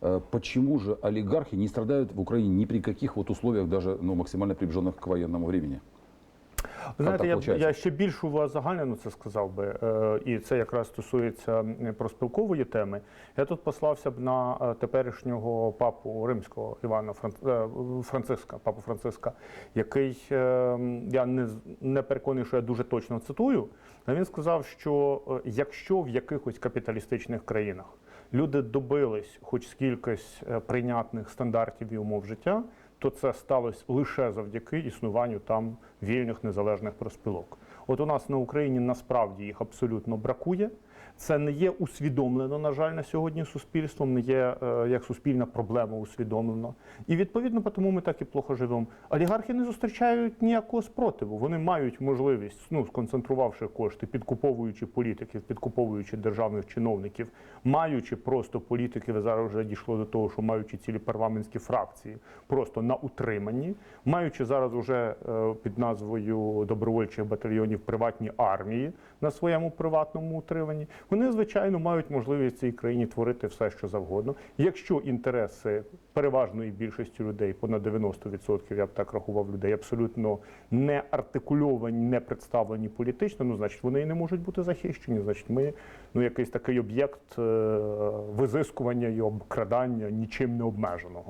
Э, Почему же олигархи не страдают в Украине ни при каких вот условиях, даже ну, максимально приближенных к военному времени? Ви знаєте, я, я ще більш узагальнено це сказав би, е, і це якраз стосується проспілкової теми. Я тут послався б на е, теперішнього папу римського Івана е, Франциска, папу Франциска, який я не, не переконаний, що я дуже точно цитую. Але він сказав, що якщо в якихось капіталістичних країнах люди добились хоч скількись прийнятних стандартів і умов життя, то це сталося лише завдяки існуванню там вільних незалежних проспілок. От у нас на Україні насправді їх абсолютно бракує. Це не є усвідомлено, на жаль, на сьогодні суспільством, не є е, як суспільна проблема усвідомлено. І відповідно тому ми так і плохо живемо. Олігархи не зустрічають ніякого спротиву. Вони мають можливість, ну сконцентрувавши кошти, підкуповуючи політиків, підкуповуючи державних чиновників, маючи просто політиків, зараз вже дійшло до того, що маючи цілі парламентські фракції, просто на утриманні, маючи зараз уже е, під назвою добровольчих батальйонів приватні армії на своєму приватному утриманні, вони звичайно мають можливість цій країні творити все, що завгодно. Якщо інтереси переважної більшості людей, понад 90%, я б так рахував людей, абсолютно не артикульовані, не представлені політично, ну значить вони і не можуть бути захищені. Значить, ми ну якийсь такий об'єкт е, визискування і обкрадання нічим не обмеженого.